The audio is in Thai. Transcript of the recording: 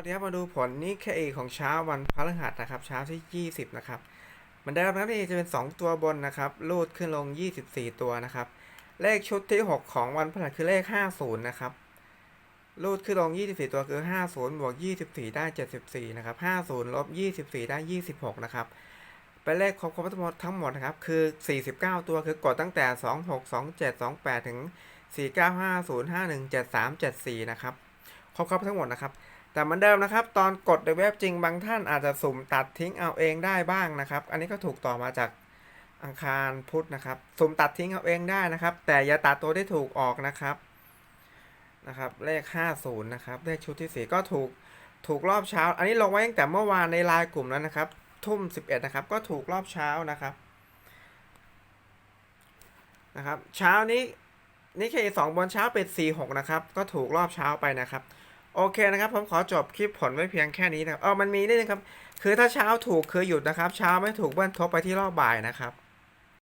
วัสดีครับมาดูผลนี่แค่เอของเช้าวันพฤหัสนะครับเช้าที่ 20 นะครับ มันได้รับนะครับนี่จะเป็น 2 ตัวบนนะครับลูดขึ้นลง 24 ตัวนะครับ เลขชุดที่ 6 ของวันพฤหัสคือเลข 50 นะครับลูดขึ้นลง 24 ตัวคือ 50 บวก 24 ได้ 74 นะครับ 50 ลบ 24 ได้ 26 นะครับ เป็นเลขครบครบทั้งหมดทั้งหมดนะครับ คือ 49 ตัวคือกดตั้งแต่ 26 27 28 ถึง 49 50 51 73 74 นะครับ ครบครบทั้งหมดนะครับ แต่เหมือนเดิมนะครับ ตอนกดในเว็บจริงบางท่านอาจจะสุ่มตัดทิ้งเอาเองได้บ้างนะครับ อันนี้ก็ถูกต่อมาจากอังคารพุธนะครับ สุ่มตัดทิ้งเอาเองได้นะครับ แต่อย่าตัดตัวที่ถูกออกนะครับนะครับเลข 50 นะครับเลขชุดที่ 4 ก็ถูกถูกรอบเช้า อันนี้ลงไว้ตั้งแต่เมื่อวานในไลน์กลุ่มแล้วนะครับ ทุ่ม 11 นะครับ ก็ถูกรอบเช้านะครับนะครับ เช้านี้นี่แค่สองบนเช้าเป็น 46 นะครับ ก็ถูกรอบเช้าไปนะครับ โอเคนะครับผมขอจบคลิปผลไว้เพียงแค่นี้นะครับเออมันมีนิดนึงครับ คือถ้าเช้าถูกคือหยุดนะครับ เช้าไม่ถูกเบิ้ลทบไปที่รอบบ่ายนะครับ